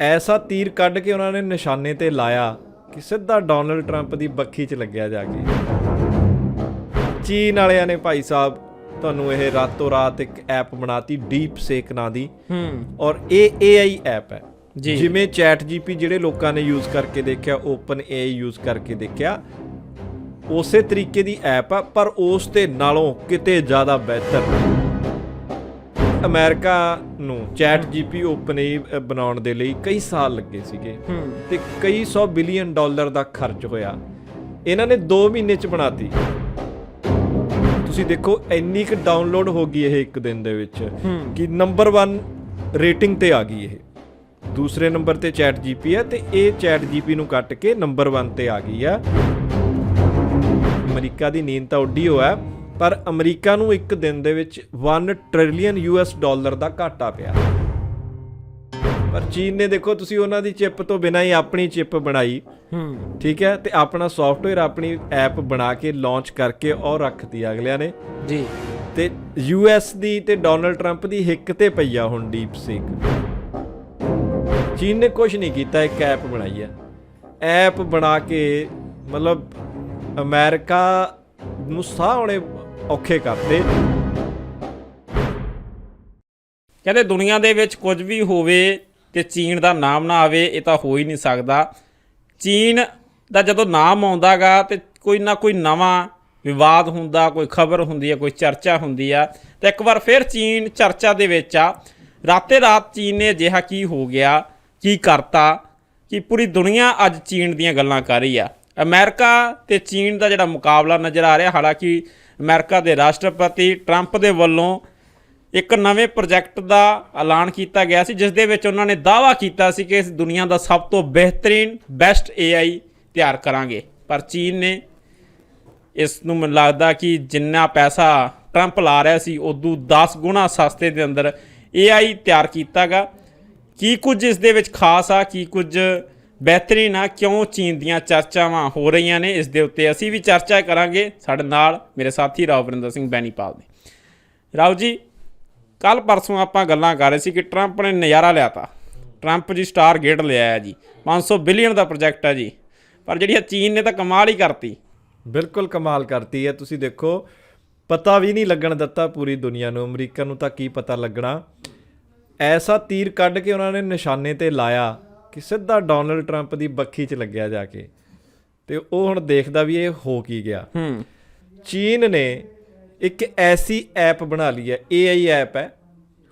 ਐਸਾ ਤੀਰ ਕੱਢ ਕੇ ਉਹਨਾਂ ਨੇ ਨਿਸ਼ਾਨੇ ਤੇ ਲਾਇਆ ਕਿ ਸਿੱਧਾ ਡੋਨਲਡ ਟਰੰਪ ਦੀ ਬੱਖੀ 'ਚ ਲੱਗਿਆ ਜਾ ਕੇ। ਚੀਨ ਵਾਲਿਆਂ ਨੇ ਭਾਈ ਸਾਹਿਬ ਤੁਹਾਨੂੰ ਇਹ ਰਾਤੋਂ ਰਾਤ ਇੱਕ ਐਪ ਬਣਾਤੀ ਡੀਪ ਸੇਕ ਨਾਂ ਦੀ। ਹੂੰ। ਔਰ ਇਹ AI ਐਪ ਹੈ। ਜੀ। ਜਿਵੇਂ ਚੈਟ ਜੀਪੀ ਜਿਹੜੇ ਲੋਕਾਂ ਨੇ ਯੂਜ਼ ਕਰਕੇ ਦੇਖਿਆ ਓਪਨ AI ਯੂਜ਼ ਕਰਕੇ ਦੇਖਿਆ ਉਸੇ ਤਰੀਕੇ ਦੀ ਐਪ ਆ ਪਰ ਉਸ ਤੇ ਨਾਲੋਂ ਕਿਤੇ ਜ਼ਿਆਦਾ ਬਿਹਤਰ। ਅਮਰੀਕਾ ਨੂੰ ਚੈਟ ਜੀਪੀ ਓਪਨ AI ਬਣਾਉਣ ਦੇ ਲਈ ਕਈ ਸਾਲ ਲੱਗੇ ਸੀਗੇ। ਤੇ ਕਈ 100 ਬਿਲੀਅਨ ਡਾਲਰ ਦਾ ਖਰਚ ਹੋਇਆ। ਇਹਨਾਂ ਨੇ 2 ਮਹੀਨੇ ਚ ਬਣਾਤੀ ਤੁਸੀਂ ਦੇਖੋ ਇੰਨੀ ਕੁ ਡਾਊਨਲੋਡ ਹੋ ਗਈ ਇਹ ਇੱਕ ਦਿਨ ਦੇ ਵਿੱਚ। ਕਿ ਨੰਬਰ 1 ਰੇਟਿੰਗ ਤੇ ਆ ਗਈ ਇਹ। ਦੂਸਰੇ ਨੰਬਰ ਤੇ ਚੈਟ ਜੀਪੀ ਹੈ ਤੇ ਇਹ ਚੈਟ ਜੀਪੀ ਨੂੰ ਕੱਟ ਕੇ ਨੰਬਰ 1 ਤੇ ਆ ਗਈ ਆ। ਅਮਰੀਕਾ ਦੀ ਨੀਂਦ ਤਾਂ ਉੱਡੀ ਹੋਇਆ ਪਰ ਅਮਰੀਕਾ ਨੂੰ ਇੱਕ ਦਿਨ ਦੇ ਵਿੱਚ 1 ਟ੍ਰਿਲੀਅਨ ਯੂਐਸ ਡਾਲਰ ਦਾ ਘਾਟਾ ਪਿਆ। ਪਰ ਚੀਨ ਨੇ ਦੇਖੋ ਤੁਸੀਂ ਉਹਨਾਂ ਦੀ ਚਿਪ ਤੋਂ ਬਿਨਾਂ ਹੀ ਆਪਣੀ ਚਿਪ ਬਣਾਈ। ਹੂੰ। ਠੀਕ ਹੈ? ਤੇ ਆਪਣਾ ਸੌਫਟਵੇਅਰ ਆਪਣੀ ਐਪ ਬਣਾ ਕੇ ਲਾਂਚ ਕਰਕੇ ਔਰ ਰੱਖਤੀ ਅਗਲਿਆਂ ਨੇ। ਜੀ। ਤੇ ਯੂਐਸ ਦੀ ਤੇ ਡੋਨਲਡ 트ੰਪ ਦੀ ਹਿੱਕ ਤੇ ਪਈਆ ਹੁਣ ਡੀਪ ਸੀਕ ਚੀਨ ਨੇ ਕੁਝ ਨਹੀਂ ਕੀਤਾ ਇੱਕ ਐਪ ਬਣਾਈ ਹੈ ਐਪ ਬਣਾ ਕੇ ਮਤਲਬ ਅਮਰੀਕਾ ਨੂੰ ਸਾਹ ਆਉਣੇ ਔਖੇ ਕਰਤੇ ਕਹਿੰਦੇ, ਦੁਨੀਆ ਦੇ ਵਿੱਚ ਕੁਝ ਵੀ ਹੋਵੇ ਤੇ ਚੀਨ ਦਾ ਨਾਮ ਨਾ ਆਵੇ, ਇਹ ਤਾਂ ਹੋ ਹੀ ਨਹੀਂ ਸਕਦਾ। ਚੀਨ ਦਾ ਜਦੋਂ ਨਾਮ ਆਉਂਦਾਗਾ ਤੇ ਕੋਈ ਨਾ ਕੋਈ ਨਵਾਂ ਵਿਵਾਦ ਹੁੰਦਾ, ਕੋਈ ਖਬਰ ਹੁੰਦੀ ਹੈ ਕੋਈ ਚਰਚਾ ਹੁੰਦੀ ਆ। ਤੇ ਇੱਕ ਵਾਰ ਫਿਰ ਚੀਨ ਚਰਚਾ ਦੇ ਵਿੱਚ ਆ। ਰਾਤੇ ਰਾਤ ਚੀਨ ਨੇ ਅਜਿਹਾ ਕੀ ਹੋ ਗਿਆ, ਕੀ ਕਰਤਾ, ਕਿ ਪੂਰੀ ਦੁਨੀਆ ਅੱਜ ਚੀਨ ਦੀਆਂ ਗੱਲਾਂ ਕਰ ਰਹੀ ਆ। ਅਮਰੀਕਾ ਤੇ ਚੀਨ ਦਾ ਜਿਹੜਾ ਮੁਕਾਬਲਾ ਨਜ਼ਰ ਆ ਰਿਹਾ, ਹਾਲਾਂਕਿ ਅਮਰੀਕਾ ਦੇ ਰਾਸ਼ਟਰਪਤੀ ਟਰੰਪ ਦੇ ਵੱਲੋਂ ਇੱਕ ਨਵੇਂ ਪ੍ਰੋਜੈਕਟ ਦਾ ਐਲਾਨ ਕੀਤਾ ਗਿਆ ਸੀ, ਜਿਸ ਦੇ ਵਿੱਚ ਉਹਨਾਂ ਨੇ ਦਾਅਵਾ ਕੀਤਾ ਸੀ ਕਿ ਇਸ ਦੁਨੀਆ ਦਾ ਸਭ ਤੋਂ ਬਿਹਤਰੀਨ, ਬੈਸਟ AI ਤਿਆਰ ਕਰਾਂਗੇ। ਪਰ ਚੀਨ ਨੇ ਇਸ ਨੂੰ ਮੈਨੂੰ ਲੱਗਦਾ ਕਿ ਜਿੰਨਾ ਪੈਸਾ ਟਰੰਪ ਲਾ ਰਿਹਾ ਸੀ, ਉਦੋਂ 10 ਗੁਣਾ ਸਸਤੇ ਦੇ ਅੰਦਰ AI ਤਿਆਰ ਕੀਤਾਗਾ ਕੀ ਕੁਝ ਇਸ ਦੇ ਵਿੱਚ ਖਾਸ ਆ, ਕੀ ਕੁਝ ਬਿਹਤਰੀਨ ਆ ਕਿਉਂ ਚੀਨ ਦੀਆਂ ਚਰਚਾਵਾਂ ਹੋ ਰਹੀਆਂ ਨੇ? ਇਸ ਦੇ ਉੱਤੇ ਅਸੀਂ ਵੀ ਚਰਚਾ ਕਰਾਂਗੇ ਸਾਡੇ ਨਾਲ ਮੇਰੇ ਸਾਥੀ ਰਾਵ ਵਰਿੰਦਰ ਸਿੰਘ ਬੈਨੀਪਾਲ ਨੇ ਰਾਓ ਜੀ ਕੱਲ ਪਰਸੋਂ ਆਪਾਂ ਗੱਲਾਂ ਕਰ ਰਹੇ ਸੀ ਕਿ ਟਰੰਪ ਨੇ ਨਜ਼ਾਰਾ ਲਿਆ ਤਾ। ਟਰੰਪ ਜੀ ਸਟਾਰ ਗੇਟ ਲਿਆਇਆ ਹੈ ਜੀ 500 ਬਿਲੀਅਨ ਦਾ ਪ੍ਰੋਜੈਕਟ ਹੈ ਜੀ। ਪਰ ਜਿਹੜੀ ਇਹ ਚੀਨ ਨੇ ਤਾਂ ਕਮਾਲ ਹੀ ਕਰਤੀ। ਬਿਲਕੁਲ ਕਮਾਲ ਕਰਤੀ ਹੈ। ਤੁਸੀਂ ਦੇਖੋ, ਪਤਾ ਵੀ ਨਹੀਂ ਲੱਗਣ ਦਿੱਤਾ ਪੂਰੀ ਦੁਨੀਆ ਨੂੰ। ਅਮਰੀਕਾ ਨੂੰ ਤਾਂ ਕੀ ਪਤਾ ਲੱਗਣਾ। ਐਸਾ ਤੀਰ ਕੱਢ ਕੇ ਉਹਨਾਂ ਨੇ ਨਿਸ਼ਾਨੇ ਤੇ ਲਾਇਆ। ਕਿ ਸਿੱਧਾ ਡੋਨਲਡ ਟਰੰਪ ਦੀ ਬੱਖੀ 'ਚ ਲੱਗਿਆ ਜਾ ਕੇ। ਤੇ ਉਹ ਹੁਣ ਦੇਖਦਾ ਵੀ ਇਹ ਹੋ ਕੀ ਗਿਆ। ਹੂੰ। ਚੀਨ ਨੇ ਇੱਕ ਐਸੀ ਐਪ ਬਣਾ ਲਈ ਹੈ AI ਐਪ ਹੈ।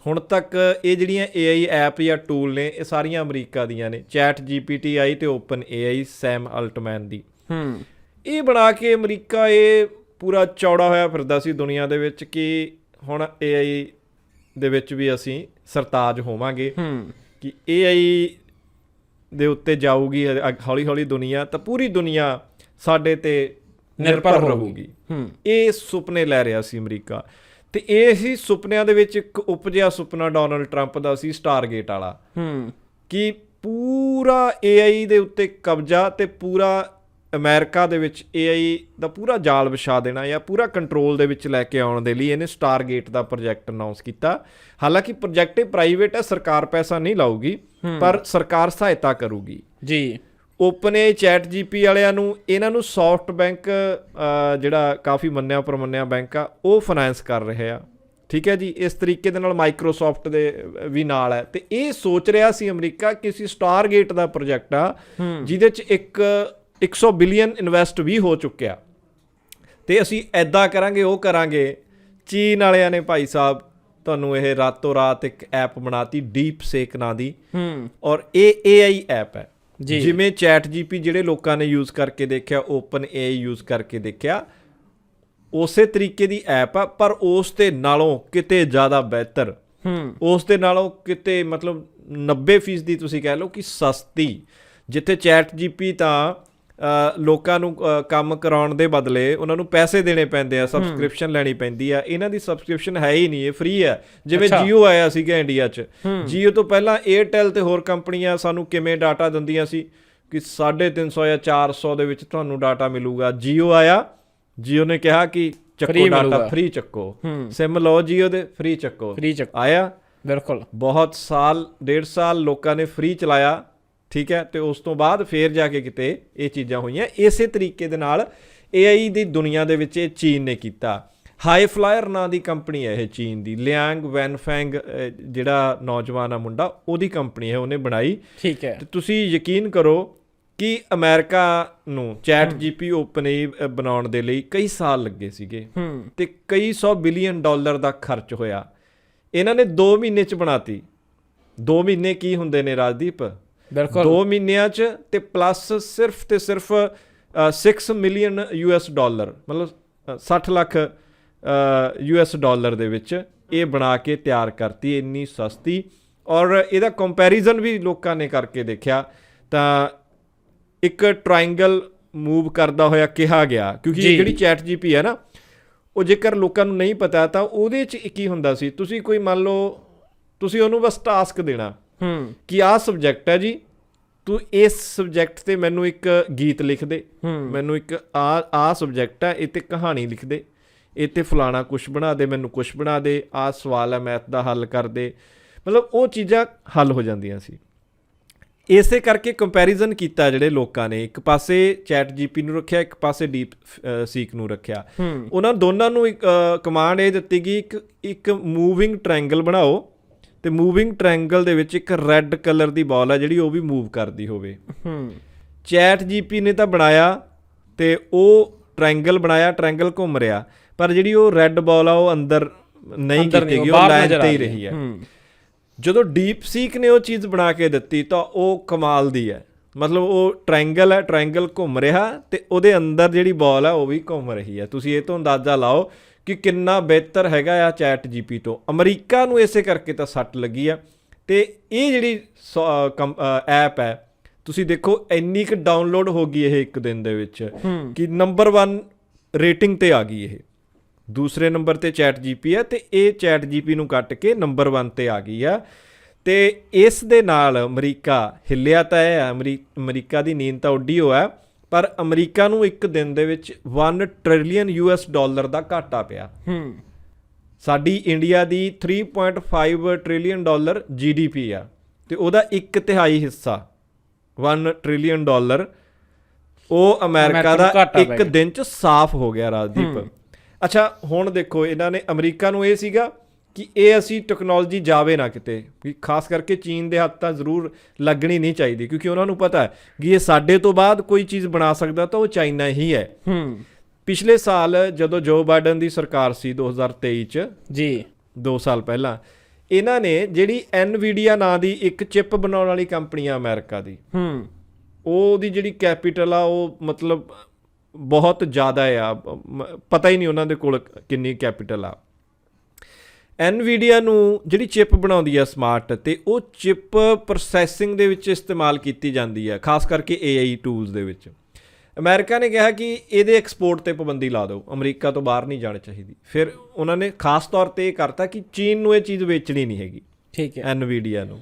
ਹੁਣ ਤੱਕ ਇਹ ਜਿਹੜੀਆਂ AI ਐਪ ਜਾਂ ਟੂਲ ਨੇ ਇਹ ਸਾਰੀਆਂ ਅਮਰੀਕਾ ਦੀਆਂ ਨੇ ਚੈਟ GPT ਆਈ ਤੇ ਓਪਨ AI ਸੈਮ ਅਲਟਮੈਨ ਦੀ। ਹੂੰ। ਇਹ ਬਣਾ ਕੇ ਅਮਰੀਕਾ ਇਹ ਪੂਰਾ ਚੌੜਾ ਹੋਇਆ ਫਿਰਦਾ ਸੀ ਦੁਨੀਆ ਦੇ ਵਿੱਚ ਕਿ ਹੁਣ AI ਦੇ ਵਿੱਚ ਵੀ ਅਸੀਂ ਸਰਤਾਜ ਹੋਵਾਂਗੇ। ਹੂੰ। ਕਿ AI ਦੇ ਉੱਤੇ ਜਾਊਗੀ ਹੌਲੀ ਹੌਲੀ ਦੁਨੀਆ ਤਾਂ ਪੂਰੀ ਦੁਨੀਆ ਸਾਡੇ ਤੇ ਨਿਰਭਰ। ਰਹੂਗੀ ਇਹ ਸੁਪਨੇ ਲੈ ਰਿਹਾ ਸੀ ਅਮਰੀਕਾ। ਤੇ ਇਹ ਸੀ ਸੁਪਨਿਆਂ ਦੇ ਵਿੱਚ ਇੱਕ ਉਪਜਿਆ ਸੁਪਨਾ ਡੋਨਲਡ ਟਰੰਪ ਦਾ ਸੀ ਸਟਾਰਗੇਟ ਵਾਲਾ। ਹੂੰ। ਕਿ ਪੂਰਾ AI ਦੇ ਉੱਤੇ ਕਬਜ਼ਾ ਤੇ ਪੂਰਾ ਅਮਰੀਕਾ ਦੇ ਵਿੱਚ AI ਦਾ ਪੂਰਾ ਜਾਲ ਵਿਛਾ ਦੇਣਾ ਜਾਂ ਪੂਰਾ ਕੰਟਰੋਲ ਦੇ ਵਿੱਚ ਲੈ ਕੇ ਆਉਣ ਦੇ ਲਈ ਇਹਨੇ ਸਟਾਰਗੇਟ ਦਾ ਪ੍ਰੋਜੈਕਟ ਅਨਾਉਂਸ ਕੀਤਾ। ਹਾਲਾਂਕਿ ਪ੍ਰੋਜੈਕਟ ਇਹ ਪ੍ਰਾਈਵੇਟ ਹੈ ਸਰਕਾਰ ਪੈਸਾ ਨਹੀਂ ਲਾਊਗੀ ਪਰ ਸਰਕਾਰ ਸਹਾਇਤਾ ਕਰੂਗੀ। ਜੀ। ਓਪਨ ਏ ਚੈਟ ਜੀਪੀ ਵਾਲਿਆਂ ਨੂੰ ਇਹਨਾਂ ਨੂੰ ਸੌਫਟ ਬੈਂਕ ਜਿਹੜਾ ਕਾਫੀ ਮੰਨਿਆ ਪਰਮੰਨਿਆ ਬੈਂਕ ਆ ਉਹ ਫਾਈਨੈਂਸ ਕਰ ਰਹੇ ਆ। ਠੀਕ ਹੈ ਜੀ? ਇਸ ਤਰੀਕੇ ਦੇ ਨਾਲ ਮਾਈਕਰੋਸਾਫਟ ਦੇ ਵੀ ਨਾਲ ਹੈ। ਤੇ ਇਹ ਸੋਚ ਰਿਹਾ ਸੀ ਅਮਰੀਕਾ ਕਿ ਅਸੀਂ ਸਟਾਰਗੇਟ ਦਾ ਪ੍ਰੋਜੈਕਟ ਆ ਜਿਹਦੇ ਚ ਇੱਕ 100 ਬਿਲੀਅਨ ਇਨਵੈਸਟ ਵੀ ਹੋ ਚੁੱਕਿਆ। ਤੇ ਅਸੀਂ ਐਦਾਂ ਕਰਾਂਗੇ ਉਹ ਕਰਾਂਗੇ। ਚੀਨ ਵਾਲਿਆਂ ਨੇ ਭਾਈ ਸਾਹਿਬ ਤੁਹਾਨੂੰ ਇਹ ਰਾਤੋਂ ਰਾਤ ਇੱਕ ਐਪ ਬਣਾਤੀ ਡੀਪ ਸੇਕ ਨਾਂ ਦੀ। ਹੂੰ। ਔਰ ਇਹ AI ਐਪ ਹੈ। ਜਿਵੇਂ ਚੈਟ ਜੀਪੀ ਜਿਹੜੇ ਲੋਕਾਂ ਨੇ ਯੂਜ਼ ਕਰਕੇ ਦੇਖਿਆ ਓਪਨ AI ਯੂਜ਼ ਕਰਕੇ ਦੇਖਿਆ ਉਸੇ ਤਰੀਕੇ ਦੀ ਐਪ ਆ ਪਰ ਉਸ ਤੇ ਨਾਲੋਂ ਕਿਤੇ ਜ਼ਿਆਦਾ ਬਿਹਤਰ। ਹੂੰ। ਉਸ ਦੇ ਨਾਲੋਂ ਕਿਤੇ ਮਤਲਬ 90% ਦੀ ਤੁਸੀਂ ਕਹਿ ਲਓ ਕਿ ਸਸਤੀ। ਜਿੱਥੇ ਚੈਟ ਜੀਪੀ ਤਾਂ ਲੋਕਾਂ ਨੂੰ ਕੰਮ ਕਰਾਉਣ ਦੇ ਬਦਲੇ ਉਹਨਾਂ ਨੂੰ ਪੈਸੇ ਦੇਣੇ ਪੈਂਦੇ ਆ ਸਬਸਕ੍ਰਿਪਸ਼ਨ ਲੈਣੀ ਪੈਂਦੀ ਆ। ਇਹਨਾਂ ਦੀ ਸਬਸਕ੍ਰਿਪਸ਼ਨ ਹੈ ਹੀ ਨਹੀਂ ਇਹ ਫ੍ਰੀ ਹੈ ਜਿਵੇਂ। Jio ਆਇਆ ਸੀਗਾ ਇੰਡੀਆ 'ਚ। Jio ਤੋਂ ਪਹਿਲਾਂ Airtel ਤੇ ਹੋਰ ਕੰਪਨੀਆਂ ਸਾਨੂੰ ਕਿਵੇਂ ਡਾਟਾ ਦਿੰਦੀਆਂ ਸੀ? ਕਿ 350 ਜਾਂ 400 ਦੇ ਵਿੱਚ ਤੁਹਾਨੂੰ ਡਾਟਾ ਮਿਲੂਗਾ। Jio ਆਇਆ। Jio ਨੇ ਕਿਹਾ ਕਿ ਚੱਕੋ ਡਾਟਾ। ਫ੍ਰੀ ਚੱਕੋ। ਸਿਮ ਲਓ Jio ਦੇ ਫ੍ਰੀ ਚੱਕੋ। ਫ੍ਰੀ ਚੱਕ। ਆਇਆ। ਬਿਲਕੁਲ। ਬਹੁਤ ਸਾਲ ਡੇਢ ਸਾਲ ਲੋਕਾਂ ਨੇ ਫ੍ਰੀ ਚਲਾਇਆ। ਠੀਕ ਹੈ? ਤੇ ਉਸ ਤੋਂ ਬਾਅਦ ਫੇਰ ਜਾ ਕੇ ਕਿਤੇ ਇਹ ਚੀਜ਼ਾਂ ਹੋਈਆਂ। ਇਸੇ ਤਰੀਕੇ ਦੇ ਨਾਲ AI ਦੀ ਦੁਨੀਆ ਦੇ ਵਿੱਚ ਇਹ ਚੀਨ ਨੇ ਕੀਤਾ। ਹਾਈ ਫਲਾਇਰ ਨਾਂ ਦੀ ਕੰਪਨੀ ਹੈ ਇਹ ਚੀਨ ਦੀ। ਲਿਆਂਗ ਵੈਨਫੈਂਗ ਜਿਹੜਾ ਨੌਜਵਾਨ ਆ ਮੁੰਡਾ ਉਹਦੀ ਕੰਪਨੀ ਹੈ ਉਹਨੇ ਬਣਾਈ। ਠੀਕ ਹੈ। ਤੇ ਤੁਸੀਂ ਯਕੀਨ ਕਰੋ ਕਿ ਅਮਰੀਕਾ ਨੂੰ ਚੈਟ ਜੀਪੀ ਓਪਨ ਬਣਾਉਣ ਦੇ ਲਈ ਕਈ ਸਾਲ ਲੱਗੇ ਸੀਗੇ। ਤੇ ਕਈ ਸੌ ਬਿਲੀਅਨ ਡਾਲਰ ਦਾ ਖਰਚ ਹੋਇਆ। ਇਹਨਾਂ ਨੇ 2 ਮਹੀਨੇ ਚ ਬਣਾਤੀ। 2 ਮਹੀਨੇ ਕੀ ਹੁੰਦੇ ਨੇ ਰਾਜਦੀਪ? ਬਿਲਕੁਲ। 2 ਮਹੀਨਿਆਂ ਚ ਤੇ ਪਲੱਸ ਸਿਰਫ ਤੇ ਸਿਰਫ 6 ਮਿਲੀਅਨ ਯੂਐਸ ਡਾਲਰ ਮਤਲਬ ਅ, 60 ਲੱਖ ਯੂਐਸ ਡਾਲਰ ਦੇ ਵਿੱਚ ਇਹ ਬਣਾ ਕੇ ਤਿਆਰ ਕਰਤੀ ਇੰਨੀ ਸਸਤੀ। ਔਰ ਇਹਦਾ ਕੰਪੈਰੀਜ਼ਨ ਵੀ ਲੋਕਾਂ ਨੇ ਕਰਕੇ ਦੇਖਿਆ ਤਾਂ ਇੱਕ ਟ੍ਰਾਇੰਗਲ ਮੂਵ ਕਰਦਾ ਹੋਇਆ ਕਿਹਾ ਗਿਆ ਕਿਉਂਕਿ। ਇਹ ਜਿਹੜੀ ਚੈਟ ਜੀਪੀ ਹੈ ਨਾ ਉਹ ਜੇਕਰ ਲੋਕਾਂ ਨੂੰ ਨਹੀਂ ਪਤਾ ਤਾਂ ਉਹਦੇ ਚ ਕੀ ਹੁੰਦਾ ਸੀ? ਤੁਸੀਂ ਕੋਈ ਮੰਨ ਲਓ ਤੁਸੀਂ ਉਹਨੂੰ ਬਸ ਟਾਸਕ ਦੇਣਾ। ਹੂੰ। ਕਿ ਆਹ ਸਬਜੈਕਟ ਹੈ ਜੀ ਤੂੰ ਇਸ ਸਬਜੈਕਟ ਤੇ ਮੈਨੂੰ ਇੱਕ ਗੀਤ ਲਿਖ ਦੇ। ਮੈਨੂੰ ਇੱਕ ਆ ਆ ਸਬਜੈਕਟ ਹੈ ਇਹ ਤੇ ਕਹਾਣੀ ਲਿਖ ਦੇ। ਇਹ ਤੇ ਫਲਾਣਾ ਕੁਝ ਬਣਾ ਦੇ ਮੈਨੂੰ ਕੁਝ ਬਣਾ ਦੇ ਆ ਸਵਾਲ ਹੈ ਮੈਥ ਦਾ ਹੱਲ ਕਰ ਦੇ। ਮਤਲਬ ਉਹ ਚੀਜ਼ਾਂ ਹੱਲ ਹੋ ਜਾਂਦੀਆਂ ਸੀ। ਇਸੇ ਕਰਕੇ ਕੰਪੈਰੀਜ਼ਨ ਕੀਤਾ ਜਿਹੜੇ ਲੋਕਾਂ ਨੇ। ਇੱਕ ਪਾਸੇ ਚੈਟ ਜੀਪੀ ਨੂੰ ਰੱਖਿਆ ਇੱਕ ਪਾਸੇ ਡੀਪ ਸੀਕ ਨੂੰ ਰੱਖਿਆ। ਉਹਨਾਂ ਦੋਨਾਂ ਨੂੰ ਇੱਕ ਕਮਾਂਡ ਇਹ ਦਿੱਤੀ ਗਈ ਇੱਕ ਇੱਕ ਮੂਵਿੰਗ ਟ੍ਰਾਇੰਗਲ ਬਣਾਓ। ਤੇ ਮੂਵਿੰਗ ਟ੍ਰਾਇੰਗਲ ਦੇ ਵਿੱਚ ਇੱਕ ਰੈੱਡ ਕਲਰ ਦੀ ਬਾਲ ਹੈ ਜਿਹੜੀ ਉਹ ਵੀ ਮੂਵ ਕਰਦੀ ਹੋਵੇ। ਹੂੰ। ਚੈਟ ਜੀਪੀ ਨੇ ਤਾਂ ਬਣਾਇਆ ਤੇ ਉਹ ਟ੍ਰਾਇੰਗਲ ਬਣਾਇਆ ਟ੍ਰਾਇੰਗਲ ਘੁੰਮ ਰਿਹਾ ਪਰ ਜਿਹੜੀ ਉਹ ਰੈੱਡ ਬਾਲ ਆ ਉਹ ਅੰਦਰ ਨਹੀਂ ਕੀਤੀ ਗਈ ਉਹ ਲਾਈਨ ਤੇ ਹੀ ਰਹੀ ਹੂੰ। ਜਦੋਂ ਡੀਪ ਸੀਕ ਨੇ ਉਹ ਚੀਜ਼ ਬਣਾ ਕੇ ਦਿੱਤੀ ਤਾਂ ਉਹ ਕਮਾਲ ਦੀ ਹੈ। ਮਤਲਬ ਉਹ ਟ੍ਰਾਇੰਗਲ ਹੈ ਟ੍ਰਾਇੰਗਲ ਘੁੰਮ ਰਿਹਾ ਤੇ ਉਹਦੇ ਅੰਦਰ ਜਿਹੜੀ ਬਾਲ ਹੈ ਉਹ ਵੀ ਘੁੰਮ ਰਹੀ ਹੈ। ਤੁਸੀਂ ਇਹ ਤੋਂ ਅੰਦਾਜ਼ਾ ਲਾਓ ਕਿ ਕਿੰਨਾ ਬਿਹਤਰ ਹੈਗਾ ਆ ਚੈਟ ਜੀਪੀ ਤੋਂ। ਅਮਰੀਕਾ ਨੂੰ ਇਸੇ ਕਰਕੇ ਤਾਂ ਸੱਟ ਲੱਗੀ ਆ। ਤੇ ਇਹ ਜਿਹੜੀ ਐਪ ਹੈ ਤੁਸੀਂ ਦੇਖੋ ਇੰਨੀ ਕੁ ਡਾਊਨਲੋਡ ਹੋ ਗਈ ਇਹ ਇੱਕ ਦਿਨ ਦੇ ਵਿੱਚ ਕਿ ਨੰਬਰ 1 ਰੇਟਿੰਗ ਤੇ ਆ ਗਈ ਇਹ। ਦੂਸਰੇ ਨੰਬਰ ਤੇ ਚੈਟ ਜੀਪੀ ਹੈ ਤੇ ਇਹ ਚੈਟ ਜੀਪੀ ਨੂੰ ਕੱਟ ਕੇ ਨੰਬਰ 1 ਤੇ ਆ ਗਈ ਆ। ਤੇ ਇਸ ਦੇ ਨਾਲ ਅਮਰੀਕਾ ਹਿੱਲਿਆ ਤਾਂ ਹੈ ਅਮਰੀ- ਅਮਰੀਕਾ ਦੀ ਨੀਂਦ ਤਾਂ ਉੱਡੀ ਹੋਇਆ। ਪਰ ਅਮਰੀਕਾ ਨੂੰ ਇੱਕ ਦਿਨ ਦੇ ਵਿੱਚ 1 ਟ੍ਰਿਲੀਅਨ ਯੂਐਸ ਡਾਲਰ ਦਾ ਘਾਟਾ ਪਿਆ। ਹੂੰ। ਸਾਡੀ ਇੰਡੀਆ ਦੀ 3.5 ਟ੍ਰਿਲੀਅਨ ਡਾਲਰ ਜੀਡੀਪੀ ਆ ਤੇ ਉਹਦਾ ਇੱਕ ਤਿਹਾਈ ਹਿੱਸਾ 1 ਟ੍ਰਿਲੀਅਨ ਡਾਲਰ ਉਹ ਅਮਰੀਕਾ ਦਾ ਪੈ ਇੱਕ। ਦਿਨ ਚ ਸਾਫ਼ ਹੋ ਗਿਆ ਰਾਜਦੀਪ। ਅੱਛਾ ਹੁਣ ਦੇਖੋ ਇਹਨਾਂ ਨੇ ਅਮਰੀਕਾ ਨੂੰ ਇਹ ਸੀਗਾ ਕਿ ਇਹ ਅਸੀਂ ਟੈਕਨੋਲੋਜੀ ਜਾਵੇ ਨਾ ਕਿਤੇ ਵੀ ਖਾਸ ਕਰਕੇ ਚੀਨ ਦੇ ਹੱਥ ਤਾਂ ਜ਼ਰੂਰ ਲੱਗਣੀ ਨਹੀਂ ਚਾਹੀਦੀ ਕਿਉਂਕਿ ਉਹਨਾਂ ਨੂੰ ਪਤਾ ਹੈ ਕਿ ਇਹ ਸਾਡੇ ਤੋਂ ਬਾਅਦ ਕੋਈ ਚੀਜ਼ ਬਣਾ ਸਕਦਾ ਤਾਂ ਉਹ ਚਾਈਨਾ ਹੀ ਹੈ। ਹੂੰ। ਪਿਛਲੇ ਸਾਲ ਜਦੋਂ ਜੋ ਬਾਈਡਨ ਦੀ ਸਰਕਾਰ ਸੀ 2023 ਚ ਜੀ। 2 ਸਾਲ ਪਹਿਲਾਂ ਇਹਨਾਂ ਨੇ ਜਿਹੜੀ ਐਨਵੀਡੀਆ ਨਾਂ ਦੀ ਇੱਕ ਚਿਪ ਬਣਾਉਣ ਵਾਲੀ ਕੰਪਨੀ ਆ ਅਮਰੀਕਾ ਦੀ ਹੂੰ। ਉਹਦੀ ਜਿਹੜੀ ਕੈਪੀਟਲ ਆ ਉਹ ਮਤਲਬ ਬਹੁਤ ਜ਼ਿਆਦਾ ਆ ਪਤਾ ਹੀ ਨਹੀਂ ਉਹਨਾਂ ਦੇ ਕੋਲ ਕਿੰਨੀ ਕੈਪੀਟਲ ਆ। ਐਨਵੀਡੀਆ ਨੂੰ ਜਿਹੜੀ ਚਿਪ ਬਣਾਉਂਦੀ ਆ ਸਮਾਰਟ ਤੇ ਉਹ ਚਿਪ ਪ੍ਰੋਸੈਸਿੰਗ ਦੇ ਵਿੱਚ ਇਸਤੇਮਾਲ ਕੀਤੀ ਜਾਂਦੀ ਹੈ ਖਾਸ ਕਰਕੇ AI ਟੂਲਸ ਦੇ ਵਿੱਚ। ਅਮਰੀਕਾ ਨੇ ਕਿਹਾ ਕਿ ਇਹਦੇ ਐਕਸਪੋਰਟ ਤੇ ਪਾਬੰਦੀ ਲਾ ਦਿਓ ਅਮਰੀਕਾ ਤੋਂ ਬਾਹਰ ਨਹੀਂ ਜਾਣੀ ਚਾਹੀਦੀ। ਫਿਰ ਉਹਨਾਂ ਨੇ ਖਾਸ ਤੌਰ ਤੇ ਇਹ ਕਰਤਾ ਕਿ ਚੀਨ ਨੂੰ ਇਹ ਚੀਜ਼ ਵੇਚਣੀ ਨਹੀਂ ਹੈਗੀ। ਠੀਕ ਹੈ। ਐਨਵੀਡੀਆ ਨੂੰ।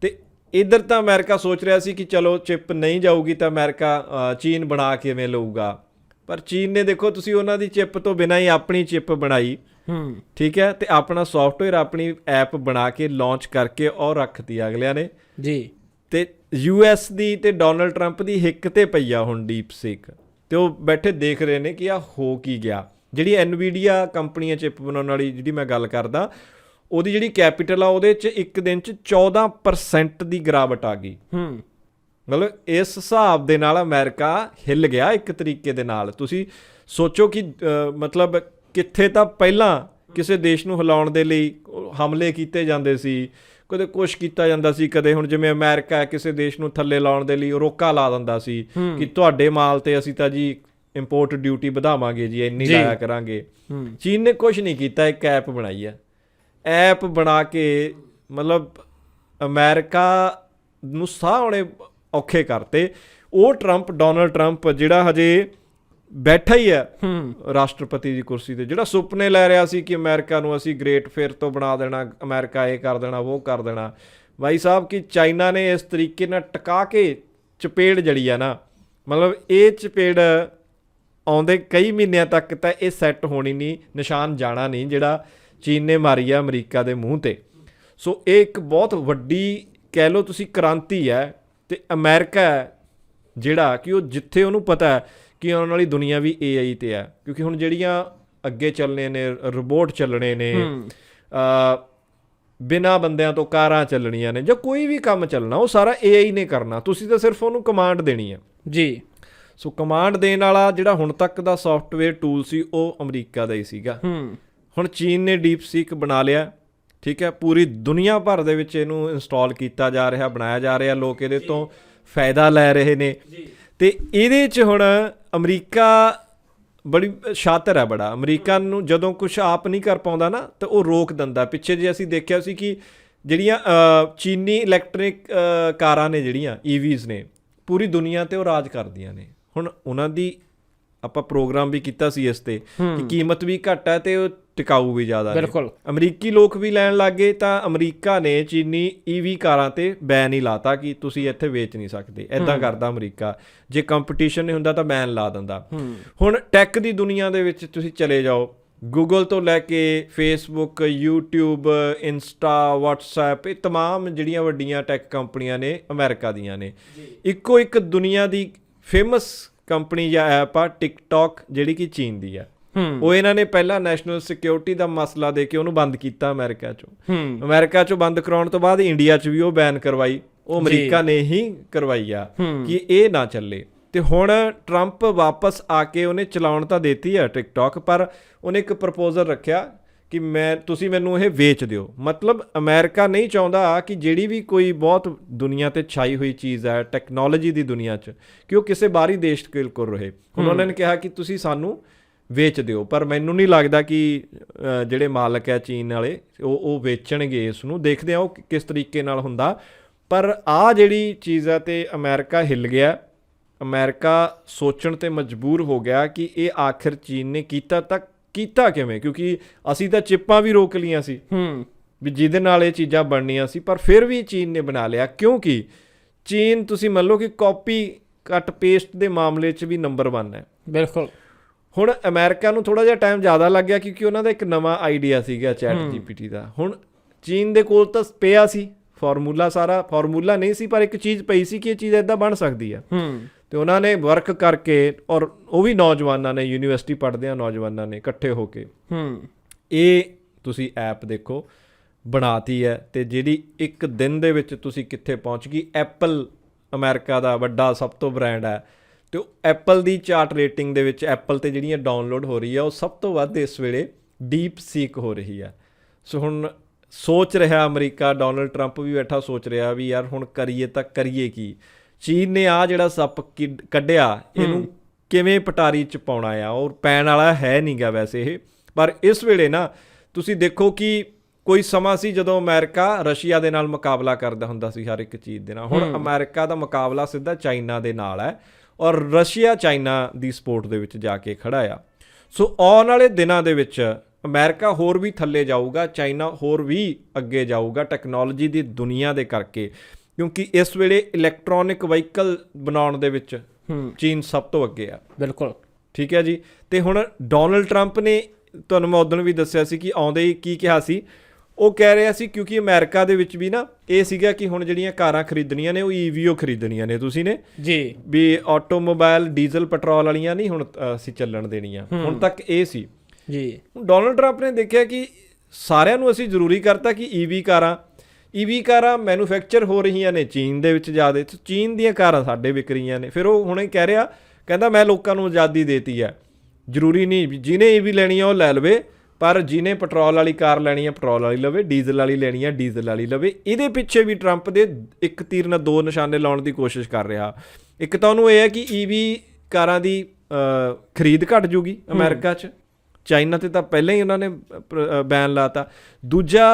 ਤੇ ਇਧਰ ਤਾਂ ਅਮਰੀਕਾ ਸੋਚ ਰਿਹਾ ਸੀ ਕਿ ਚਲੋ ਚਿਪ ਨਹੀਂ ਜਾਊਗੀ ਤਾਂ ਅਮਰੀਕਾ ਚੀਨ ਬਣਾ ਕਿਵੇਂ ਲਊਗਾ। ਪਰ ਚੀਨ ਨੇ ਦੇਖੋ ਤੁਸੀਂ ਉਹਨਾਂ ਦੀ ਚਿਪ ਤੋਂ ਬਿਨਾਂ ਹੀ ਆਪਣੀ ਚਿਪ ਬਣਾਈ। ਹੂੰ। ਠੀਕ ਹੈ ਤੇ ਆਪਣਾ ਸੌਫਟਵੇਅਰ ਆਪਣੀ ਐਪ ਬਣਾ ਕੇ ਲਾਂਚ ਕਰਕੇ ਉਹ ਰੱਖਤੀ ਅਗਲਿਆਂ ਨੇ। ਜੀ। ਤੇ ਯੂਐਸ ਦੀ ਤੇ ਡੋਨਲਡ ਟਰੰਪ ਦੀ ਹਿੱਕ ਤੇ ਪਈਆ ਹੁਣ ਡੀਪ ਸੀਕ ਤੇ ਉਹ ਬੈਠੇ ਦੇਖ ਰਹੇ ਨੇ ਕਿ ਆ ਹੋ ਕੀ ਗਿਆ। ਜਿਹੜੀ ਐਨਵੀਡੀਆ ਕੰਪਨੀ ਹੈ ਚਿਪ ਬਣਾਉਣ ਵਾਲੀ ਜਿਹੜੀ ਮੈਂ ਗੱਲ ਕਰਦਾ ਉਹਦੀ ਜਿਹੜੀ ਕੈਪੀਟਲ ਆ ਉਹਦੇ ਚ ਇੱਕ ਦਿਨ ਚ 14% ਦੀ ਗਿਰਾਵਟ ਆ ਗਈ। ਹੂੰ। ਮਤਲਬ ਇਸ ਹਿਸਾਬ ਦੇ ਨਾਲ ਅਮਰੀਕਾ ਹਿੱਲ ਗਿਆ ਇੱਕ ਤਰੀਕੇ ਦੇ ਨਾਲ। ਤੁਸੀਂ ਸੋਚੋ ਕਿ ਮਤਲਬ ਕਿੱਥੇ ਤਾਂ ਪਹਿਲਾਂ ਕਿਸੇ ਦੇਸ਼ ਨੂੰ ਹਿਲਾਉਣ ਦੇ ਲਈ ਹਮਲੇ ਕੀਤੇ ਜਾਂਦੇ ਸੀ ਕਦੇ ਕੁਛ ਕੀਤਾ ਜਾਂਦਾ ਸੀ ਕਦੇ ਹੁਣ ਜਿਵੇਂ ਅਮਰੀਕਾ ਕਿਸੇ ਦੇਸ਼ ਨੂੰ ਥੱਲੇ ਲਾਉਣ ਦੇ ਲਈ ਰੋਕਾ ਲਾ ਦਿੰਦਾ ਸੀ ਕਿ ਤੁਹਾਡੇ ਮਾਲ ਤੇ ਅਸੀਂ ਤਾਂ ਜੀ ਇੰਪੋਰਟ ਡਿਊਟੀ ਵਧਾਵਾਂਗੇ ਜੀ ਇੰਨੀ। ਲਾਇਆ ਕਰਾਂਗੇ। ਚੀਨ ਨੇ ਕੁਝ ਨਹੀਂ ਕੀਤਾ ਇੱਕ ਐਪ ਬਣਾਈ ਹੈ ਐਪ ਬਣਾ ਕੇ ਮਤਲਬ ਅਮਰੀਕਾ ਨੂੰ ਸਾਹ ਆਉਣੇ ਔਖੇ ਕਰਤੇ। ਉਹ ਟਰੰਪ ਡੋਨਲਡ ਟਰੰਪ ਜਿਹੜਾ ਹਜੇ ਬੈਠਾ ਹੀ ਹੈ ਰਾਸ਼ਟਰਪਤੀ ਦੀ ਕੁਰਸੀ ਤੇ ਜਿਹੜਾ ਸੁਪਨੇ ਲੈ ਰਿਹਾ ਸੀ ਕਿ ਅਮਰੀਕਾ ਨੂੰ ਅਸੀਂ ਗ੍ਰੇਟ ਫਿਰ ਤੋਂ ਬਣਾ ਦੇਣਾ ਅਮਰੀਕਾ ਇਹ ਕਰ ਦੇਣਾ ਉਹ ਕਰ ਦੇਣਾ। ਭਾਈ ਸਾਹਿਬ ਕਿ ਚਾਈਨਾ ਨੇ ਇਸ ਤਰੀਕੇ ਨਾਲ ਟਿਕਾ ਕੇ ਚਪੇੜ ਜੜੀ ਆ ਨਾ। ਮਤਲਬ ਇਹ ਚਪੇੜ ਆਉਂਦੇ ਕਈ ਮਹੀਨਿਆਂ ਤੱਕ ਤਾਂ ਇਹ ਸੈੱਟ ਹੋਣੀ ਨਹੀਂ ਨਿਸ਼ਾਨ ਜਾਣਾ ਨਹੀਂ ਜਿਹੜਾ ਚੀਨ ਨੇ ਮਾਰੀ ਆ ਅਮਰੀਕਾ ਦੇ ਮੂੰਹ ਤੇ। ਸੋ ਇਹ ਇੱਕ ਬਹੁਤ ਵੱਡੀ ਕਹਿ ਲਓ ਤੁਸੀਂ ਕ੍ਰਾਂਤੀ ਹੈ ਤੇ ਅਮਰੀਕਾ ਜਿਹੜਾ ਕਿ ਉਹ ਜਿੱਥੇ ਉਹਨੂੰ ਪਤਾ ਹੈ ਕਿ ਆਉਣ ਵਾਲੀ ਦੁਨੀਆ ਵੀ AI ਤੇ ਹੈ। ਕਿਉਂਕਿ ਹੁਣ ਜਿਹੜੀਆਂ ਅੱਗੇ ਚੱਲਣੇ ਨੇ ਰੋਬੋਟ ਚੱਲਣੇ ਨੇ ਅ ਬਿਨਾ ਬੰਦਿਆਂ ਤੋਂ ਕਾਰਾਂ ਚੱਲਣੀਆਂ ਨੇ ਜਾਂ ਕੋਈ ਵੀ ਕੰਮ ਚੱਲਣਾ ਉਹ ਸਾਰਾ AI ਨੇ ਕਰਨਾ। ਤੁਸੀਂ ਤਾਂ ਸਿਰਫ ਉਹਨੂੰ ਕਮਾਂਡ ਦੇਣੀ ਹੈ। ਜੀ। ਸੋ ਕਮਾਂਡ ਦੇਣ ਵਾਲਾ ਜਿਹੜਾ ਹੁਣ ਤੱਕ ਦਾ ਸੌਫਟਵੇਅਰ ਟੂਲ ਸੀ ਉਹ ਅਮਰੀਕਾ ਦਾ ਹੀ ਸੀਗਾ। ਹੁਣ ਚੀਨ ਨੇ ਡੀਪ ਸੀਕ ਬਣਾ ਲਿਆ। ਠੀਕ ਹੈ ਪੂਰੀ ਦੁਨੀਆ ਭਰ ਦੇ ਵਿੱਚ ਇਹਨੂੰ ਇੰਸਟਾਲ ਕੀਤਾ ਜਾ ਰਿਹਾ ਬਣਾਇਆ ਜਾ ਰਿਹਾ। ਲੋਕ ਇਹਦੇ ਤੋਂ ਫਾਇਦਾ ਲੈ ਰਹੇ ਨੇ। ਤੇ ਇਹਦੇ 'ਚ ਹੁਣ ਅਮਰੀਕਾ ਬੜੀ ਸ਼ਾਤਰ ਹੈ ਬੜਾ। ਅਮਰੀਕਾ ਨੂੰ ਜਦੋਂ ਕੁਝ ਆਪ ਨਹੀਂ ਕਰ ਪਾਉਂਦਾ ਨਾ, ਤਾਂ ਉਹ ਰੋਕ ਦਿੰਦਾ। ਪਿੱਛੇ ਜੇ ਅਸੀਂ ਦੇਖਿਆ ਸੀ ਕਿ ਜਿਹੜੀਆਂ ਚੀਨੀ ਇਲੈਕਟ੍ਰਿਕ ਕਾਰਾਂ ਨੇ ਜਿਹੜੀਆਂ e ਈਵੀਜ਼ ਨੇ, ਪੂਰੀ ਦੁਨੀਆ ਤੇ ਉਹ ਰਾਜ ਕਰਦੀਆਂ ਨੇ। ਹੁਣ ਉਹਨਾਂ ਦੀ ਆਪਾਂ ਪ੍ਰੋਗਰਾਮ ਵੀ ਕੀਤਾ ਸੀ ਇਸ ਤੇ ਕਿ ਕੀਮਤ ਵੀ ਘੱਟ ਹੈ ਤੇ ਉਹ ਟਿਕਾਊ ਵੀ ਜ਼ਿਆਦਾ ਨੇ ਬਿਲਕੁਲ। ਅਮਰੀਕੀ ਲੋਕ ਵੀ ਲੈਣ ਲੱਗੇ ਤਾਂ ਅਮਰੀਕਾ ਨੇ ਚੀਨੀ ਈਵੀ ਕਾਰਾਂ ਤੇ ਬੈਨ ਹੀ ਲਾਤਾ ਕਿ ਤੁਸੀਂ ਇੱਥੇ ਵੇਚ ਨਹੀਂ ਸਕਦੇ ਐਦਾਂ ਕਰਦਾ ਅਮਰੀਕਾ ਜੇ ਕੰਪੀਟੀਸ਼ਨ ਨਹੀਂ ਹੁੰਦਾ ਤਾਂ ਬੈਨ ਲਾ ਦਿੰਦਾ ਹੁਣ ਟੈਕ ਦੀ ਦੁਨੀਆ ਦੇ ਵਿੱਚ ਤੁਸੀਂ ਚਲੇ ਜਾਓ ਗੂਗਲ ਤੋਂ ਲੈ ਕੇ ਫੇਸਬੁੱਕ YouTube ਇੰਸਟਾ WhatsApp ਇਹ तमाम ਜਿਹੜੀਆਂ ਵੱਡੀਆਂ ਟੈਕ ਕੰਪਨੀਆਂ ਨੇ ਅਮਰੀਕਾ ਦੀਆਂ ਨੇ ਇੱਕੋ ਇੱਕ ਦੁਨੀਆ ਦੀ ਫੇਮਸ ਕੰਪਨੀ ਜਾਂ ਐਪ ਆ TikTok ਜਿਹੜੀ ਕਿ ਚੀਨ ਦੀ ਆ। ਉਹ ਇਹਨਾਂ ਨੇ ਪਹਿਲਾਂ ਨੈਸ਼ਨਲ ਸਿਕਿਉਰਿਟੀ ਦਾ ਮਸਲਾ ਦੇ ਕੇ ਉਹਨੂੰ ਬੰਦ ਕੀਤਾ ਅਮਰੀਕਾ ਚੋਂ। ਅਮਰੀਕਾ ਚੋਂ ਬੰਦ ਕਰਾਉਣ ਤੋਂ ਬਾਅਦ ਇੰਡੀਆ 'ਚ ਵੀ ਉਹ ਬੈਨ ਕਰਵਾਈ। ਉਹ ਅਮਰੀਕਾ ਨੇ ਹੀ ਕਰਵਾਈ ਆ ਕਿ ਇਹ ਨਾ ਚੱਲੇ। ਤੇ ਹੁਣ ਟਰੰਪ ਵਾਪਸ ਆ ਕੇ ਉਹਨੇ ਚਲਾਉਣ ਤਾਂ ਦਿੱਤੀ ਆ ਟਿਕਟੌਕ ਪਰ ਉਹਨੇ ਇੱਕ ਪ੍ਰਪੋਜ਼ਲ ਰੱਖਿਆ ਕਿ ਮੈਂ ਤੁਸੀਂ ਮੈਨੂੰ ਇਹ ਵੇਚ ਦਿਓ। ਮਤਲਬ ਅਮਰੀਕਾ ਨਹੀਂ ਚਾਹੁੰਦਾ ਕਿ ਜਿਹੜੀ ਵੀ ਕੋਈ ਬਹੁਤ ਦੁਨੀਆ ਤੇ ਛਾਈ ਹੋਈ ਚੀਜ਼ ਹੈ ਟੈਕਨੋਲੋਜੀ ਦੀ ਦੁਨੀਆ 'ਚ ਕਿ ਉਹ ਕਿਸੇ ਬਾਹਰੀ ਦੇਸ਼ ਕੋਲ ਰਹੇ। ਹੁਣ ਉਹਨਾਂ ਨੇ ਕਿਹਾ ਕਿ ਤੁਸੀਂ ਸਾਨੂੰ ਵੇਚ ਦਿਓ ਪਰ ਮੈਨੂੰ ਨਹੀਂ ਲੱਗਦਾ ਕਿ ਜਿਹੜੇ ਮਾਲਕ ਹੈ ਚੀਨ ਵਾਲੇ ਉਹ ਉਹ ਵੇਚਣਗੇ ਇਸ ਨੂੰ ਦੇਖਦੇ ਆ ਉਹ ਕਿਸ ਤਰੀਕੇ ਨਾਲ ਹੁੰਦਾ। ਪਰ ਆ ਜਿਹੜੀ ਚੀਜ਼ ਹੈ ਤੇ ਅਮਰੀਕਾ ਹਿੱਲ ਗਿਆ। ਅਮਰੀਕਾ ਸੋਚਣ ਤੇ ਮਜਬੂਰ ਹੋ ਗਿਆ ਕਿ ਇਹ ਆਖਿਰ ਚੀਨ ਨੇ ਕੀਤਾ ਤਾਂ ਕੀਤਾ ਕਿਵੇਂ? ਕਿਉਂਕਿ ਅਸੀਂ ਤਾਂ ਚਿੱਪਾਂ ਵੀ ਰੋਕ ਲੀਆਂ ਸੀ। ਹੂੰ। ਵੀ ਜਿਹਦੇ ਨਾਲ ਇਹ ਚੀਜ਼ਾਂ ਬਣਨੀਆਂ ਸੀ ਪਰ ਫਿਰ ਵੀ ਚੀਨ ਨੇ ਬਣਾ ਲਿਆ। ਕਿਉਂਕਿ ਚੀਨ ਤੁਸੀਂ ਮੰਨ ਲਓ ਕਿ ਕਾਪੀ ਕੱਟ ਪੇਸਟ ਦੇ ਮਾਮਲੇ 'ਚ ਵੀ ਨੰਬਰ 1 ਹੈ। ਬਿਲਕੁਲ। ਹੁਣ ਅਮਰੀਕਾ ਨੂੰ ਥੋੜਾ ਜਿਹਾ ਟਾਈਮ ਜ਼ਿਆਦਾ ਲੱਗ ਗਿਆ ਕਿਉਂਕਿ ਉਹਨਾਂ ਦਾ ਇੱਕ ਨਵਾਂ ਆਈਡੀਆ ਸੀਗਾ ਚੈਟ ਜੀਪੀਟੀ ਦਾ। ਹੁਣ ਚੀਨ ਦੇ ਕੋਲ ਤਾਂ ਪਿਆ ਸੀ। ਫਾਰਮੂਲਾ ਸਾਰਾ ਫਾਰਮੂਲਾ ਨਹੀਂ ਸੀ ਪਰ ਇੱਕ ਚੀਜ਼ ਪਈ ਸੀ ਕਿ ਇਹ ਚੀਜ਼ ਇਦਾਂ ਬਣ ਸਕਦੀ ਆ। ਹੂੰ। ਤੇ ਉਹਨਾਂ ਨੇ ਵਰਕ ਕਰਕੇ ਔਰ ਉਹ ਵੀ ਨੌਜਵਾਨਾਂ ਨੇ ਯੂਨੀਵਰਸਿਟੀ ਪੜ੍ਹਦੇ ਆ ਨੌਜਵਾਨਾਂ ਨੇ ਇਕੱਠੇ ਹੋ ਕੇ। ਹੂੰ। ਇਹ ਤੁਸੀਂ ਐਪ ਦੇਖੋ ਬਣਾਤੀ ਹੈ ਤੇ ਜਿਹੜੀ ਇੱਕ ਦਿਨ ਦੇ ਵਿੱਚ ਤੁਸੀਂ ਕਿੱਥੇ ਪਹੁੰਚ ਗਈ ਐਪਲ ਅਮਰੀਕਾ ਦਾ ਵੱਡਾ ਸਭ ਤੋਂ ਬ੍ਰਾਂਡ ਹੈ ਤੇ ਉਹ ਐਪਲ ਦੀ ਚਾਰਟ ਰੇਟਿੰਗ ਦੇ ਵਿੱਚ ਐਪਲ ਤੇ ਜਿਹੜੀਆਂ ਡਾਊਨਲੋਡ ਹੋ ਰਹੀ ਆ ਉਹ ਸਭ ਤੋਂ ਵੱਧ ਇਸ ਵੇਲੇ ਡੀਪ ਸੀਕ ਹੋ ਰਹੀ ਆ ਸੋ ਹੁਣ ਸੋਚ ਰਿਹਾ ਅਮਰੀਕਾ ਡੋਨਲਡ ਟਰੰਪ ਵੀ ਬੈਠਾ ਸੋਚ ਰਿਹਾ ਵੀ ਯਾਰ ਹੁਣ ਕਰੀਏ ਤਾਂ ਕਰੀਏ ਕੀ? ਚੀਨ ਨੇ ਆ ਜਿਹੜਾ ਸੱਪ ਕੱਢਿਆ ਇਹਨੂੰ ਕਿਵੇਂ ਪਟਾਰੀ ਚ ਪਾਉਣਾ ਆ? ਔਰ ਪੈਣ ਵਾਲਾ ਹੈ ਨਹੀਂਗਾ ਵੈਸੇ ਇਹ। ਪਰ ਇਸ ਵੇਲੇ ਨਾ ਤੁਸੀਂ ਦੇਖੋ ਕਿ ਕੋਈ ਸਮਾਂ ਸੀ ਜਦੋਂ ਅਮਰੀਕਾ ਰਸ਼ੀਆ ਦੇ ਨਾਲ ਮੁਕਾਬਲਾ ਕਰਦਾ ਹੁੰਦਾ ਸੀ ਹਰ ਇੱਕ ਚੀਜ਼ ਦੇ ਨਾਲ। ਹੁਣ ਅਮਰੀਕਾ ਦਾ ਮੁਕਾਬਲਾ ਸਿੱਧਾ ਚਾਈਨਾ ਦੇ ਨਾਲ ਹੈ ਔਰ ਰਸ਼ੀਆ ਚਾਈਨਾ ਦੀ ਸਪੋਰਟ ਦੇ ਵਿੱਚ ਜਾ ਕੇ ਖੜਾ ਆ। ਸੋ ਆਉਣ ਵਾਲੇ ਦਿਨਾਂ ਦੇ ਵਿੱਚ ਅਮਰੀਕਾ ਹੋਰ ਵੀ ਥੱਲੇ ਜਾਊਗਾ ਚਾਈਨਾ ਹੋਰ ਵੀ ਅੱਗੇ ਜਾਊਗਾ ਟੈਕਨੋਲੋਜੀ ਦੀ ਦੁਨੀਆ ਦੇ ਕਰਕੇ। ਕਿਉਂਕਿ ਇਸ ਵੇਲੇ ਇਲੈਕਟ੍ਰੋਨਿਕ ਵਹੀਕਲ ਬਣਾਉਣ ਦੇ ਵਿੱਚ ਚੀਨ ਸਭ ਤੋਂ ਅੱਗੇ ਆ। ਬਿਲਕੁਲ। ਠੀਕ ਹੈ ਜੀ? ਤੇ ਹੁਣ ਡੋਨਲਡ ਟਰੰਪ ਨੇ ਤੁਹਾਨੂੰ ਮੈਂ ਉਦੋਂ ਵੀ ਦੱਸਿਆ ਸੀ ਕਿ ਆਉਂਦੇ ਹੀ ਕੀ ਕਿਹਾ ਸੀ? ਉਹ ਕਹਿ ਰਿਹਾ ਸੀ ਕਿਉਂਕਿ ਅਮਰੀਕਾ ਦੇ ਵਿੱਚ ਵੀ ਨਾ ਇਹ ਸੀਗਾ ਕਿ ਹੁਣ ਜਿਹੜੀਆਂ ਕਾਰਾਂ ਖਰੀਦਣੀਆਂ ਨੇ ਉਹ ਈਵੀਓ ਖਰੀਦਣੀਆਂ ਨੇ ਤੁਸੀਂ ਨੇ? ਜੀ। ਵੀ ਆਟੋਮੋਬਾਈਲ ਡੀਜ਼ਲ ਪੈਟਰੋਲ ਵਾਲੀਆਂ ਨਹੀਂ ਹੁਣ ਅਸੀਂ ਚੱਲਣ ਦੇਣੀਆਂ। ਹੁਣ ਤੱਕ ਇਹ ਸੀ। ਜੀ। ਹੁਣ ਡੋਨਲਡ ਟਰੰਪ ਨੇ ਦੇਖਿਆ ਕਿ ਸਾਰਿਆਂ ਨੂੰ ਅਸੀਂ ਜ਼ਰੂਰੀ ਕਰਤਾ ਕਿ ਈਵੀ ਕਾਰਾਂ ਈਵੀ ਕਾਰਾਂ ਮੈਨੂਫੈਕਚਰ ਹੋ ਰਹੀਆਂ ਨੇ ਚੀਨ ਦੇ ਵਿੱਚ ਜ਼ਿਆਦਾ ਤੇ ਚੀਨ ਦੀਆਂ ਕਾਰਾਂ ਸਾਡੇ ਵਿਕ ਰਹੀਆਂ ਨੇ। ਫਿਰ ਉਹ ਹੁਣੇ ਕਹਿ ਰਿਹਾ ਕਹਿੰਦਾ ਮੈਂ ਲੋਕਾਂ ਨੂੰ ਆਜ਼ਾਦੀ ਦੇਤੀ ਹੈ ਜ਼ਰੂਰੀ ਨਹੀਂ ਵੀ ਜਿਹਨੇ ਈਵੀ ਲੈਣੀ ਆ ਉਹ ਲੈ ਲਵੇ ਪਰ ਜਿਹਨੇ ਪੈਟਰੋਲ ਵਾਲੀ ਕਾਰ ਲੈਣੀ ਆ ਪੈਟਰੋਲ ਵਾਲੀ ਲਵੇ ਡੀਜ਼ਲ ਵਾਲੀ ਲੈਣੀ ਆ ਡੀਜ਼ਲ ਵਾਲੀ ਲਵੇ। ਇਹਦੇ ਪਿੱਛੇ ਵੀ ਟਰੰਪ ਦੇ ਇੱਕ ਤੀਰ ਨਾਲ ਦੋ ਨਿਸ਼ਾਨੇ ਲਾਉਣ ਦੀ ਕੋਸ਼ਿਸ਼ ਕਰ ਰਿਹਾ। ਇੱਕ ਤਾਂ ਉਹਨੂੰ ਇਹ ਹੈ ਕਿ ਈਵੀ ਕਾਰਾਂ ਦੀ ਖਰੀਦ ਘਟ ਜੂਗੀ ਅਮਰੀਕਾ 'ਚ। ਚਾਈਨਾ ਤੇ ਤਾਂ ਪਹਿਲਾਂ ਹੀ ਉਹਨਾਂ ਨੇ ਬੈਨ ਲਾਤਾ। ਦੂਜਾ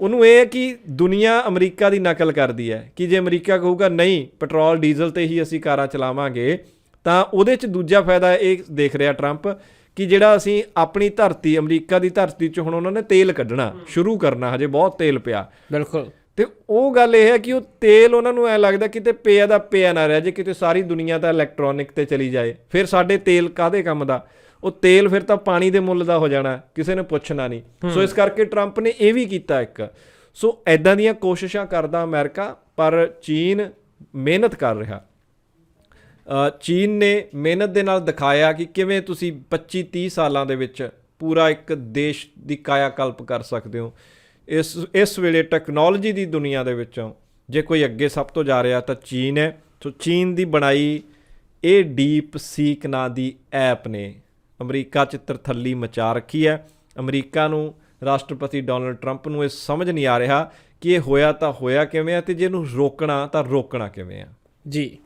ਉਹਨੂੰ ਇਹ ਹੈ ਕਿ ਦੁਨੀਆ ਅਮਰੀਕਾ ਦੀ ਨਕਲ ਕਰਦੀ ਹੈ ਕਿ ਜੇ ਅਮਰੀਕਾ ਕਹੂਗਾ ਨਹੀਂ ਪੈਟਰੋਲ ਡੀਜ਼ਲ ਤੇ ਹੀ ਅਸੀਂ ਕਾਰਾਂ ਚਲਾਵਾਂਗੇ ਤਾਂ ਉਹਦੇ 'ਚ ਦੂਜਾ ਫਾਇਦਾ ਇਹ ਦੇਖ ਰਿਹਾ ਟਰੰਪ ਕਿ ਜਿਹੜਾ ਅਸੀਂ ਆਪਣੀ ਧਰਤੀ ਅਮਰੀਕਾ ਦੀ ਧਰਤੀ 'ਚ ਹੁਣ ਉਹਨਾਂ ਨੇ ਤੇਲ ਕੱਢਣਾ ਸ਼ੁਰੂ ਕਰਨਾ ਹਜੇ ਬਹੁਤ ਤੇਲ ਪਿਆ। ਬਿਲਕੁਲ। ਤੇ ਉਹ ਗੱਲ ਇਹ ਹੈ ਕਿ ਉਹ ਤੇਲ ਉਹਨਾਂ ਨੂੰ ਐ ਲੱਗਦਾ ਕਿਤੇ ਪਿਆ ਦਾ ਪਿਆ ਨਾ ਰਹਿ ਜੇ ਕਿਤੇ ਸਾਰੀ ਦੁਨੀਆ ਤਾਂ ਇਲੈਕਟ੍ਰੋਨਿਕ ਤੇ ਚਲੀ ਜਾਏ। ਫਿਰ ਸਾਡੇ ਤੇਲ ਕਾਦੇ ਕੰਮ ਦਾ? ਉਹ ਤੇਲ ਫਿਰ ਤਾਂ ਪਾਣੀ ਦੇ ਮੁੱਲ ਦਾ ਹੋ ਜਾਣਾ ਕਿਸੇ ਨੇ ਪੁੱਛਣਾ ਨਹੀਂ। ਸੋ ਇਸ ਕਰਕੇ ਟਰੰਪ ਨੇ ਇਹ ਵੀ ਕੀਤਾ ਇੱਕ। ਸੋ ਐਦਾਂ ਦੀਆਂ ਕੋਸ਼ਿਸ਼ਾਂ ਕਰਦਾ ਅਮਰੀਕਾ ਪਰ ਚੀਨ ਮਿਹਨਤ ਕਰ ਰਿਹਾ। ਚੀਨ ਨੇ ਮਿਹਨਤ ਦੇ ਨਾਲ ਦਿਖਾਇਆ ਕਿ ਕਿਵੇਂ ਤੁਸੀਂ 25 30 ਸਾਲਾਂ ਦੇ ਵਿੱਚ ਪੂਰਾ ਇੱਕ ਦੇਸ਼ ਦੀ ਕਾਇਆ ਕਲਪ ਕਰ ਸਕਦੇ ਹੋ। ਇਸ ਇਸ ਵੇਲੇ ਟੈਕਨੋਲੋਜੀ ਦੀ ਦੁਨੀਆ ਦੇ ਵਿੱਚੋਂ ਜੇ ਕੋਈ ਅੱਗੇ ਸਭ ਤੋਂ ਜਾ ਰਿਹਾ ਤਾਂ ਚੀਨ ਹੈ। ਸੋ ਚੀਨ ਦੀ ਬਣਾਈ ਇਹ ਡੀਪ ਸੀਕ ਨਾਂ ਦੀ ਐਪ ਨੇ ਅਮਰੀਕਾ ਚ ਤਰਥੱਲੀ ਮਚਾ ਰੱਖੀ ਹੈ। ਅਮਰੀਕਾ ਨੂੰ ਰਾਸ਼ਟਰਪਤੀ ਡੋਨਲਡ ਟਰੰਪ ਨੂੰ ਇਹ ਸਮਝ ਨਹੀਂ ਆ ਰਿਹਾ ਕਿ ਇਹ ਹੋਇਆ ਤਾਂ ਹੋਇਆ ਕਿਵੇਂ ਆ ਤੇ ਜੇ ਇਹਨੂੰ ਰੋਕਣਾ ਤਾਂ ਰੋਕਣਾ ਕਿਵੇਂ ਆ। ਜੀ।